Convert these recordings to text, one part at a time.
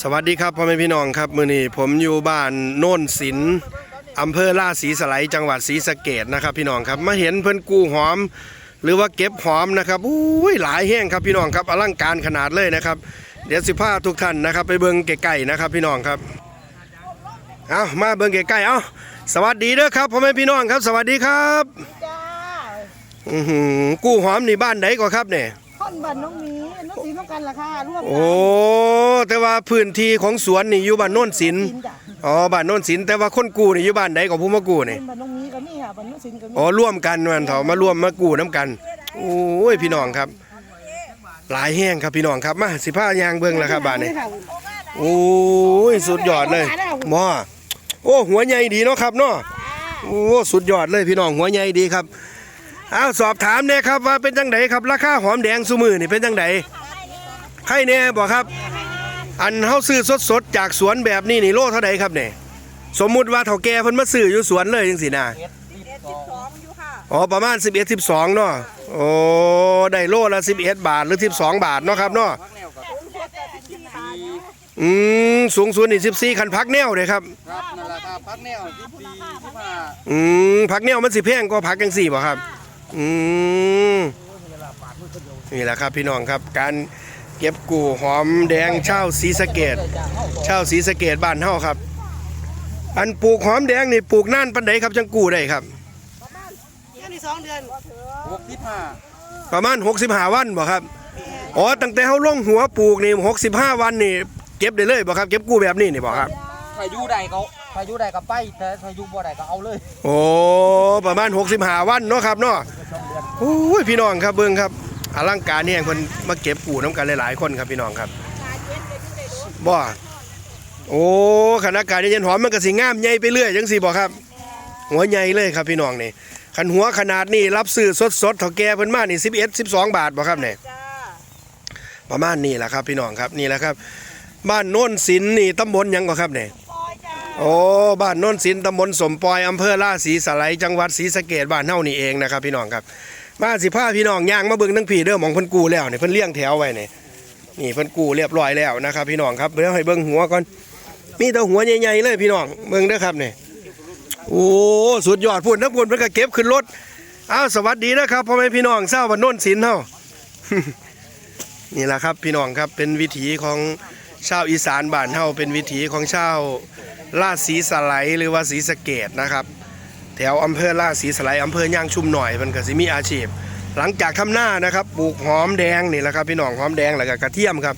สวัสดีครับพ่อแม่พี่น้องครับมื้อนี้ผมอยู่บ้านโน่นศิลป์อำเภอล่าศรีสไลยจังหวัดศรีสะเกดนะครับพี่น้องครับมาเห็นเพิ่นกู้หอม หรือว่าเก็บหอมนะครับอุ้ยหลายแห้งครับพี่น้องครับอลังการขนาดเลยนะครับ เดี๋ยวสิพาทุกท่านนะครับ ไปเบิ่งใกล้ๆนะครับพี่น้องครับเอามาเบิ่งใกล้ๆเอาสวัสดีเด้อครับพ่อแม่พี่น้องครับ สวัสดีครับจ้าอือหือกู้หอมนี่บ้านไหนก็ครับเนี่ย ท่อนบันน้องหมีน้องสีน้องกันราคาร่วมโอ้แต่ว่าพื้นที่ของสวนนี่อยู่บ้านโน่นศิลป์กินจ้ะอ๋อบ้านโน่นศิลป์แต่ว่าคนกู้นี่อยู่บ้านใดก็ผู้มากู้นี่เป็นบันน้องหมีก็มีค่ะบันน้องสินก็มีอ๋อร่วมกันมันเถามาร่วมมากู้น้ำกัน โอ้ยพี่น้องครับ หลายแห้งครับพี่น้องครับมาสิผ้ายางเบิ่งแล้วครับบ้านนี้ค่ะ โอ้ยสุดยอดเลยหมอโอ้หัวใหญ่ดีเนาะครับเนาะโอ้สุดยอดเลยพี่น้องหัวใหญ่ดีครับ อ้าวสอบถามเนี่ยครับว่าเป็นจังไดครับราคาหอมแดงซุมือนี่เป็นจังไดใครแน่บ่ครับ อันเฮาซื้อสดๆจากสวนแบบนี้นี่โลเท่าใดครับเนี่ยสมมุติว่าเฒ่าแก่เพิ่นมาซื้ออยู่สวนเลยจังซี่นะอ๋อประมาณ 11 12เนาะโอ้ได้โลละ11 บาทหรือ 12 บาทเนาะครับเนาะอืมสูงสุดนี่14คันพักแนวเลยครับครับนั่นแหละครับพักแนวที่สี่ที่ห้าอืมผักแนวมันสิแพงก็ผักจังสี่บ่ครับ อืมนี่แหละครับพี่น้องครับการเก็บกู่หอมแดงเช่าวสีสะเกดเช่าวสีสะเกดบ้านเฮาครับ อันปลูกหอมแดงนี่ปลูกน่านปันใดครับจังกู้ได้ครับแค่นี้สองเดือนหกที่ห้าประมาณ65วันบ่ครับอ๋อตั้งแต่เฮาลงหัวปลูกนี่65วันนี่เก็บได้เลยบ่ครับ เก็บกู้แบบนี้นี่บ่ครับถ้าอยู่ใดก็ ถ้าอยู่ใดก็ไปแต่ถ้าอยู่บ่ใดก็เอาเลยโอ้ประมาณ65วันเนาะครับเนาะโอ้ยพี่น้องครับเบิ่งครับอลังการนี่เพิ่นมาเก็บกู่น้ำกันหลายๆคนครับพี่น้องครับบ่โอ้คณะการเย็นหอมมันก็สิงามใหญ่ไปเรื่อยจังซี่บ่ครับ หัวใหญ่เลยครับพี่น้องนี่คันหัวขนาดนี้รับซื้อสดๆเฒ่าแก่เพิ่นมานี่11 12บาทบ่ครับเนี่ยจ้าประมาณนี้แหละครับพี่น้องครับนี่แหละครับ บ้านโน้นศิลป์นี่ตำบลหยังก็ครับเนี่ยปอยจ้า โอ้บ้านโน้นศิลป์ตำบลสมปอยอำเภอล่าศรีสไลจังหวัดศรีสะเกษบ้านเฮานี่เองนะครับ พี่น้องครับมาสิพาพี่น้องย่างมาเบิ่งทั้งพี่เด้อมองเพิ่นกูแล้วเนี่เพิ่นเลี้ยงแถวไว้เนี่ยนี่เพิ่นกูเรียบร้อยแล้วนะครับ พี่น้องครับเดี๋ยวให้เบิ่งหัวก่อนมีแต่หัวใหญ่ๆเลยพี่น้องเบิ่งเด้อครับเนี่ยโอ้สุดยอดพุ่นน้ำพุ่นเพิ่นก็เก็บขึ้นรถอ้าวสวัสดีนะครับพ่อแม่พี่น้องเศร้าบ้านโน้นศิลป์เฮานี่แหละครับพี่น้องครับเป็นวิถีของชาวอีสานบ้านเฮาเป็นวิถีของชาว ลาดศรีสไลหรือว่าศรีสะเกดนะครับ แถวอำเภอลาดศรีสไลอำเภอย่างชุมหน่อยมันก็สิมีอาชีพ หลังจากทำหน้านะครับปลูกหอมแดงนี่แหละครับพี่น้องหอมแดงแล้วก็กระเทียมครับ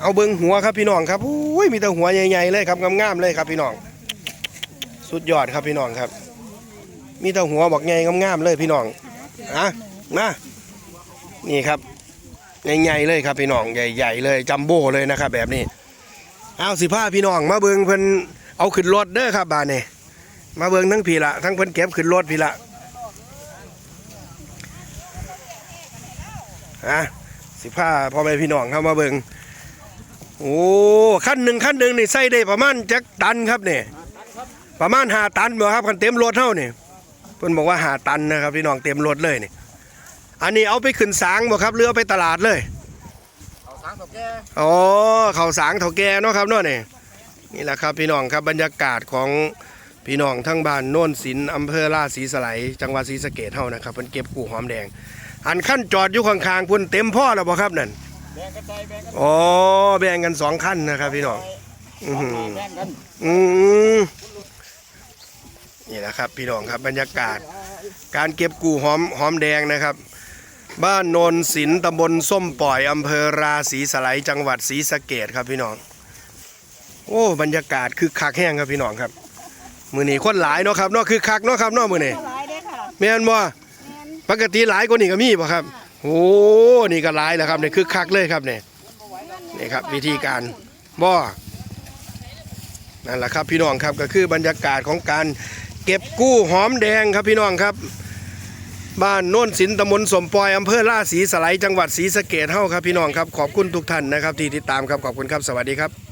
เอาเบิ้งหัวครับพี่น้องครับอุ้ยมีแต่หัวใหญ่ๆเลยครับงามๆเลยครับพี่น้อง สุดยอดครับพี่น้องครับ มีแต่หัวบอกใหญ่งามๆเลยพี่น้องอะมานี่ครับใหญ่ๆเลยครับพี่น้องใหญ่ ๆ เลยจัมโบ้เลยนะครับ แบบนี้เอาสิผ้าพี่น้องมาเบิงเพิ่น เอาขึ้นรถเด้อครับบานนี่มาเบิงทั้งพี่ละทั้งเพิ่นเก็บขึ้นรถพี่ละอะสิผ้าพ่อแม่พี่น้องเข้ามาเบิงโอ้ขั้นหนึ่งขั้นหนึ่งนี่ใส่ได้ประมาณจักตันครับเนี่ยประมาณห้าตันบ่ครับคันเต็มรถเท่านี่เพิ่นบอกว่าห้าตันนะครับพี่น้องเต็มรถเลยนี่อันนี้เอาไปขึ้นสางบ่ครับหรือเอาไปตลาดเลยเอาสางตกแก่อ๋อเขาวสางเถาแก่เนาะครับเนาะนี่ นี่แหละครับพี่น้องครับบรรยากาศของพี่น้องทั้งบ้านโน่นศิลป์อำเภอราชสีสไลยจังหวัดศรีสะเกษเฮานะครับเพิ่นเก็บกู่หอมแดงอันขั้นจอดอยู่ข้างๆพุ่นเต็มพ่อแล้วบ่ครับนั่นแบ่งกันไปแบ่งกันอ๋อแบ่งกันสองขั้นนะครับพี่น้องอือหือแบ่งกันอืมนี่แหละครับพี่น้องครับบรรยากาศ การเก็บกู่หอมหอมแดงนะครับ บ้านโนนศิลป์ตำบลส้มปล่อยอำเภอราศีสไลยจังหวัดศรีสะเกดครับพี่น้อง โอ้บรรยากาศคือคักแห้งครับพี่น้องครับ มือนี้คนหลายเนาะครับเนาะคือคักเนาะครับเนาะมือนี้หลายเด้อค่ะแม่นบ่ปกติหลายกว่านี้ก็มีบ่ครับ โอ้นี่ก็หลายแล้วครับนี่คือคักเลยครับนี่นี่ครับ วิธีการบ่นั่นแหละครับพี่น้องครับก็คือบรรยากาศของการเก็บกู้หอมแดงครับพี่น้องครับ บ้านโน่นสินตำบลสมปอยอำเภอล่าศรีสไลยจังหวัดศรีสะเกดเฮาครับพี่น้องครับขอบคุณทุกท่านนะครับที่ติดตามครับขอบคุณครับสวัสดีครับ